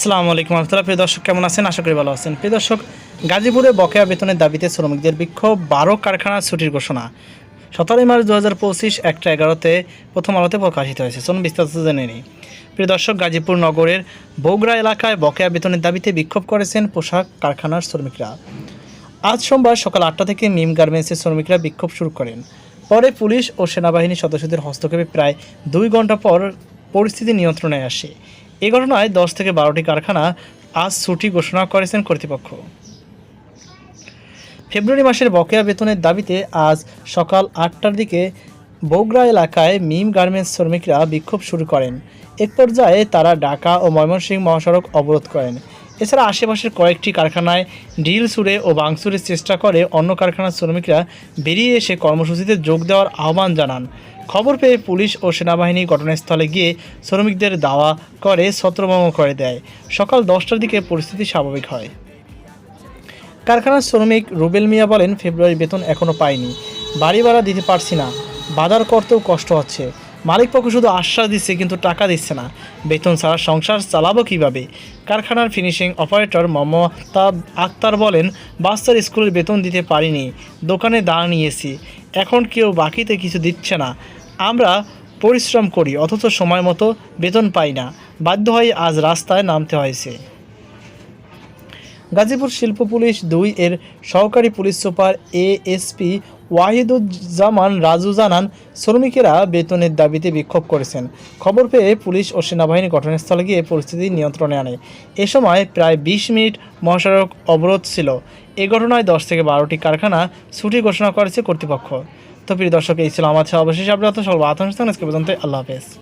আসসালামু আলাইকুম রহমতুল্লাহ। প্রিয় দর্শক, কেমন আছেন? আশা করি ভালো আছেন। প্রিয় দর্শক, গাজীপুরে বকেয়া বেতনের দাবিতে শ্রমিকদের বিক্ষোভ, বারো কারখানার ছুটির ঘোষণা। সতেরোই মার্চ দু হাজার পঁচিশ একটা এগারোতে প্রথম আলোতে প্রকাশিত হয়েছে। চলুন বিস্তারিত জেনে নিই। প্রিয় দর্শক, গাজীপুর নগরের বগুড়া এলাকায় বকেয়া বেতনের দাবিতে বিক্ষোভ করেছেন পোশাক কারখানার শ্রমিকরা। আজ সোমবার সকাল আটটা থেকে মিম গার্মেন্টসের শ্রমিকরা বিক্ষোভ শুরু করেন। পরে পুলিশ ও সেনাবাহিনীর সদস্যদের হস্তক্ষেপে প্রায় দুই ঘণ্টা পর পরিস্থিতি নিয়ন্ত্রণে আসে। এ ঘটনায় দশ থেকে বারোটি কারখানা আজ ছুটি ঘোষণা করেছেন কর্তৃপক্ষ। ফেব্রুয়ারি মাসের বকেয়া বেতনের দাবিতে আজ সকাল আটটার দিকে বগুড়া এলাকায় মিম গার্মেন্টস শ্রমিকরা বিক্ষোভ শুরু করেন। এক পর্যায়ে তারা ঢাকা ও ময়মনসিংহ মহাসড়ক অবরোধ করেন। এছাড়া আশেপাশের কয়েকটি কারখানায় ডিল সুরে ও ভাঙচুরের চেষ্টা করে অন্য কারখানার শ্রমিকরা বেরিয়ে এসে কর্মসূচিতে যোগ দেওয়ার আহ্বান জানান। খবর পেয়ে পুলিশ ও সেনাবাহিনী ঘটনাস্থলে গিয়ে শ্রমিকদের দাওয়া করে ছত্রভঙ্গ করে দেয়। সকাল দশটার দিকে পরিস্থিতি স্বাভাবিক হয়। কারখানার শ্রমিক রুবেল মিয়া বলেন, ফেব্রুয়ারি বেতন এখনও পাইনি। বাড়ি ভাড়া দিতে পারছি না। বাজার করতেও কষ্ট হচ্ছে। মালিক পক্ষ শুধু আশ্বাস দিচ্ছে, কিন্তু টাকা দিচ্ছে না। বেতন ছাড়া সংসার চালাবো কীভাবে? কারখানার ফিনিশিং অপারেটর মমতা আক্তার বলেন, বাচ্চার স্কুলের বেতন দিতে পারিনি, দোকানে দাঁড় নিয়েছি। এখন কেউ বাকিতে কিছু দিচ্ছে না। আমরা পরিশ্রম করি, অথচ সময় মতো বেতন পাই না। বাধ্য হয়ে আজ রাস্তায় নামতে হয়েছে। গাজীপুর শিল্প পুলিশ দুই এর সহকারী police super ASP Wahiduzzaman Raju জানান, শ্রমিকেরা বেতনের দাবিতে বিক্ষোভ করেছেন। খবর পেয়ে পুলিশ ও সেনাবাহিনী ঘটনাস্থলে গিয়ে পরিস্থিতি নিয়ন্ত্রণে আনে। এ সময় প্রায় বিশ মিনিট মহাসড়ক অবরোধ ছিল। এ ঘটনায় দশ থেকে বারোটি কারখানা ছুটি ঘোষণা করেছে কর্তৃপক্ষ। তো প্রিয় দর্শক, এই ছিল আমার অবশেষে। আপনার সকল আতঙ্ক আজকে পর্যন্ত আল্লাহ হাফেজ।